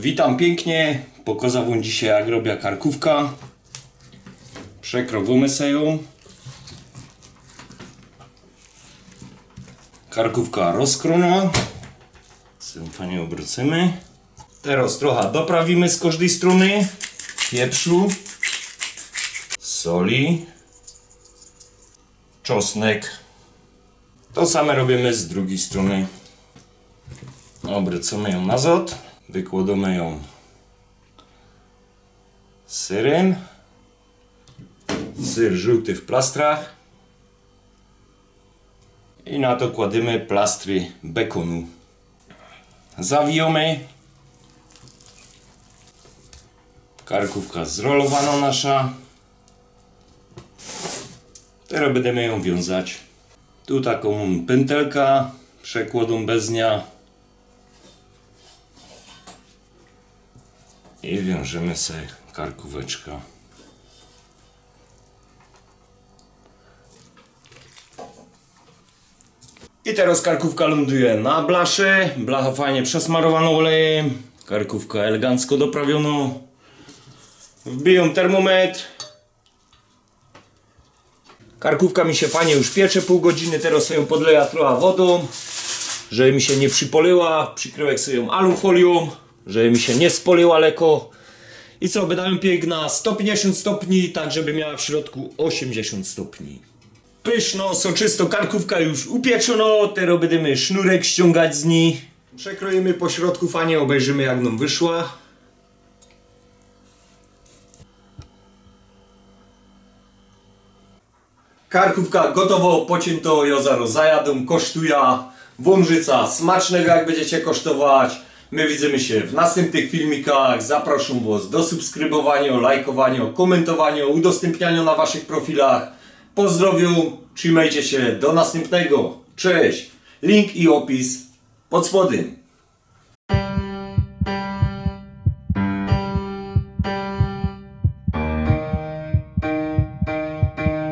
Witam pięknie. Pokazałbym dzisiaj jak robię karkówka. Przekrowimy sobie ją. Karkówka rozkrona. Sobie fajnie obrócimy. Teraz trochę doprawimy z każdej strony. Pieprzu. Soli. Czosnek. To same robimy z drugiej strony. Obrócimy ją nazad. Wykładamy ją syrem. Syr żółty w plastrach. I na to kładziemy plastry bekonu. Zawijamy. Karkówka zrolowana nasza. Teraz będziemy ją wiązać. Tu taką pętelka, przekładą bez dnia. I wiążemy sobie karkóweczka. I teraz karkówka ląduje na blaszy. Blacha fajnie przesmarowana olejem. Karkówka elegancko doprawiono. Wbiją termometr. Karkówka mi się fajnie już piecze pół godziny. Teraz ją podleja trochę wodą. Żeby mi się nie przypoliła. Przykryłem sobie ją. Żeby mi się nie spoliła lekko. I co, wydają pięk na 150 stopni, tak żeby miała w środku 80 stopni. Pyszno, soczysto, karkówka już upieczono, teraz będziemy sznurek ściągać z niej. Przekroimy po środku fajnie, obejrzymy jak nam wyszła. Karkówka gotowo, pocięto, zaraz zajadę, kosztuje wążyca smacznego jak będziecie kosztować. My widzimy się w następnych filmikach. Zapraszam Was do subskrybowania, lajkowania, komentowania, udostępniania na Waszych profilach. Pozdrowiu, trzymajcie się, do następnego. Cześć! Link i opis pod spodem.